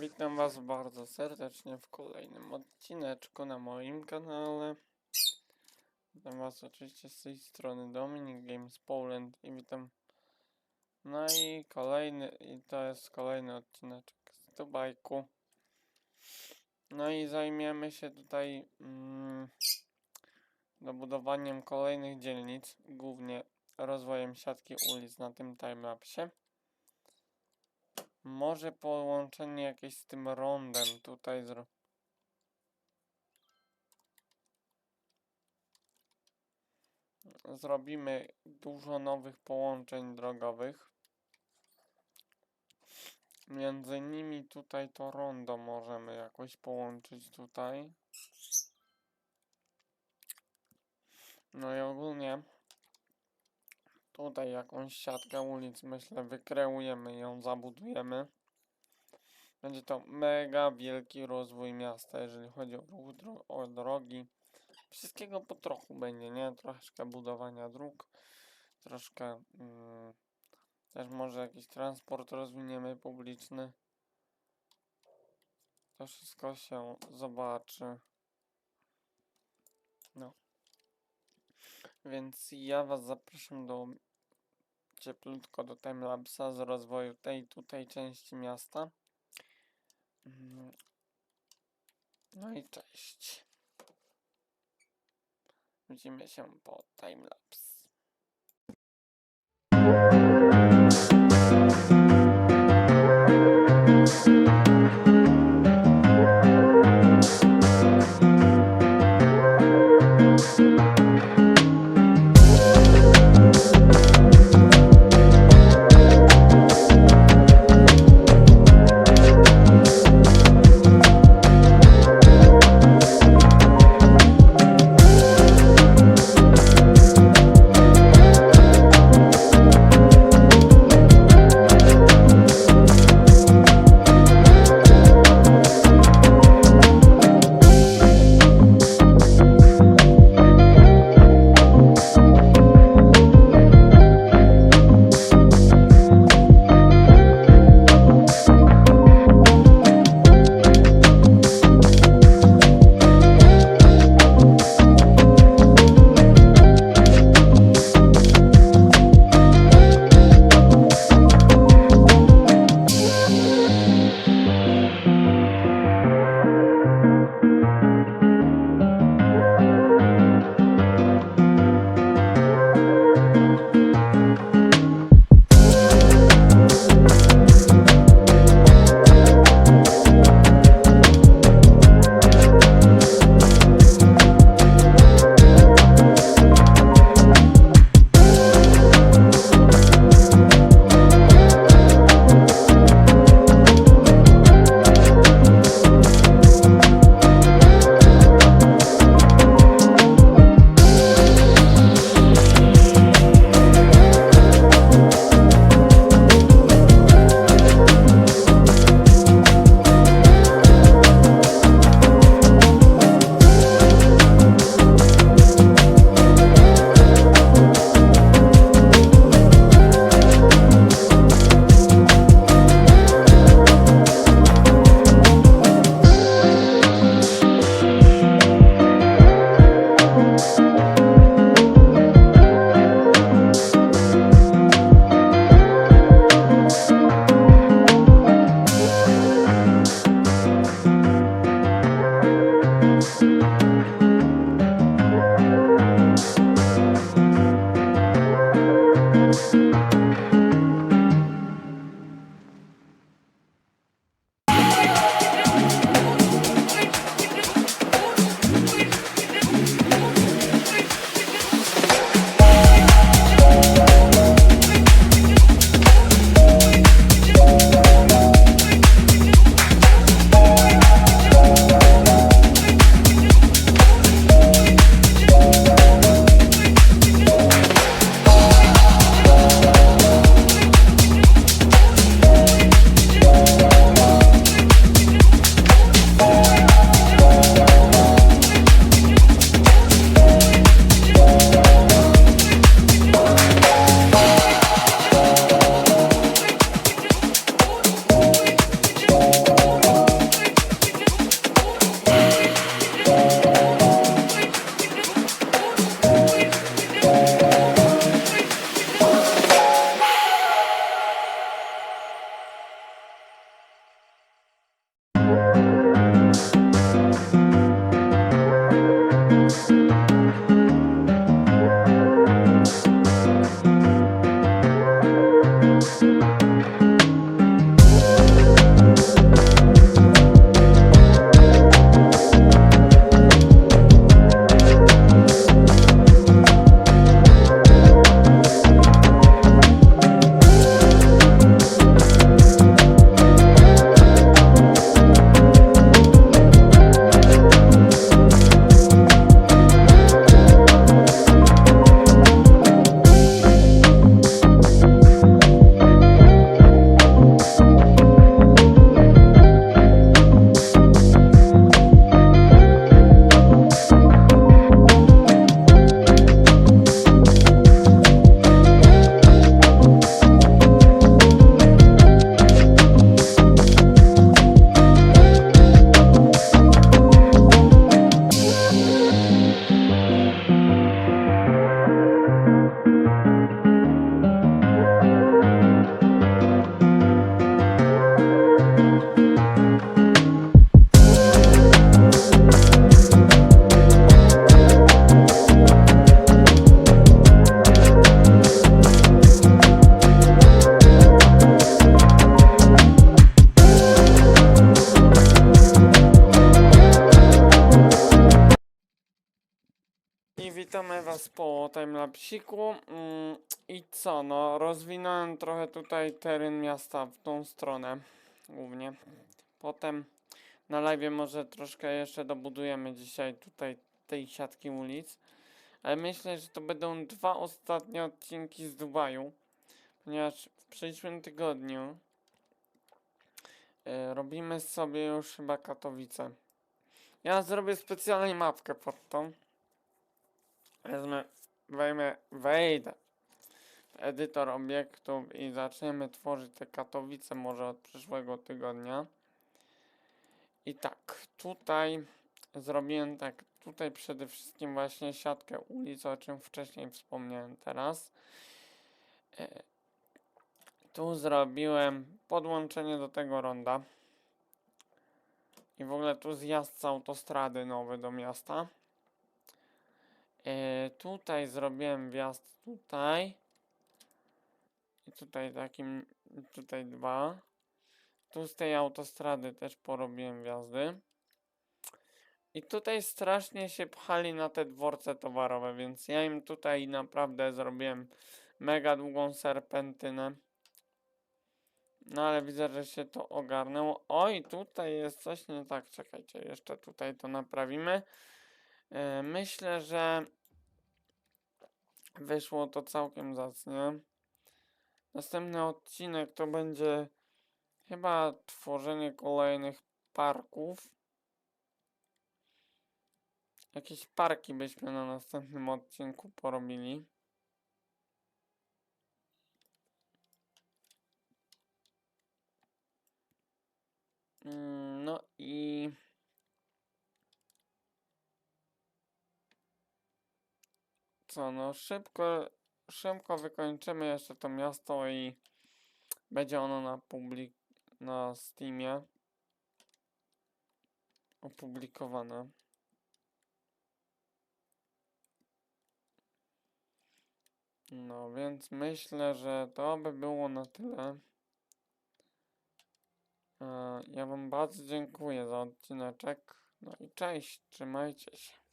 Witam Was bardzo serdecznie w kolejnym odcineczku na moim kanale. Witam Was oczywiście z tej strony Dominic Games Poland i witam. No i kolejny, i to jest kolejny odcineczek z Dubajku. No i zajmiemy się tutaj mm, dobudowaniem kolejnych dzielnic, głównie rozwojem siatki ulic na tym timelapsie. Może połączenie jakieś z tym rondem tutaj zro... Zrobimy dużo nowych połączeń drogowych. Między nimi tutaj to rondo możemy jakoś połączyć tutaj. No i ogólnie tutaj jakąś siatkę ulic myślę wykreujemy ją zabudujemy. Będzie to mega wielki rozwój miasta, jeżeli chodzi o, ruch dro o drogi. Wszystkiego po trochu będzie, nie? Troszkę budowania dróg, troszkę mm, też może jakiś transport rozwiniemy publiczny. To wszystko się zobaczy. No. Więc ja Was zapraszam do cieplutko do timelapsa z rozwoju tej tutaj części miasta. Mm. No i cześć. Widzimy się po timelapse. Witamy was po timelapsiku. Mm, I co, no rozwinąłem trochę tutaj teren miasta w tą stronę głównie. Potem na live może troszkę jeszcze dobudujemy dzisiaj tutaj tej siatki ulic. Ale myślę, że to będą dwa ostatnie odcinki z Dubaju. Ponieważ w przyszłym tygodniu e, robimy sobie już chyba Katowice. Ja zrobię specjalnie mapkę pod tą. Wezmę, wejmę, wejdę w edytor obiektów i zaczniemy tworzyć te Katowice może od przyszłego tygodnia. I tak, tutaj zrobiłem tak, tutaj przede wszystkim właśnie siatkę ulic, o czym wcześniej wspomniałem teraz. E, Tu zrobiłem podłączenie do tego ronda. I w ogóle tu zjazd z autostrady nowy do miasta. E, tutaj zrobiłem wjazd tutaj. I tutaj takim, tutaj dwa. Tu z tej autostrady też porobiłem wjazdy. I tutaj strasznie się pchali na te dworce towarowe, więc ja im tutaj naprawdę zrobiłem mega długą serpentynę. No ale widzę, że się to ogarnęło. Oj, tutaj jest coś nie tak. Czekajcie, jeszcze tutaj to naprawimy. E, Myślę, że wyszło to całkiem zacnie. Następny odcinek to będzie chyba tworzenie kolejnych parków. Jakieś parki byśmy na następnym odcinku porobili. Mm, No i co, no szybko, szybko wykończymy jeszcze to miasto i będzie ono na publik na Steamie opublikowane. No więc myślę, że to by było na tyle. E, Ja Wam bardzo dziękuję za odcineczek. No i cześć, trzymajcie się.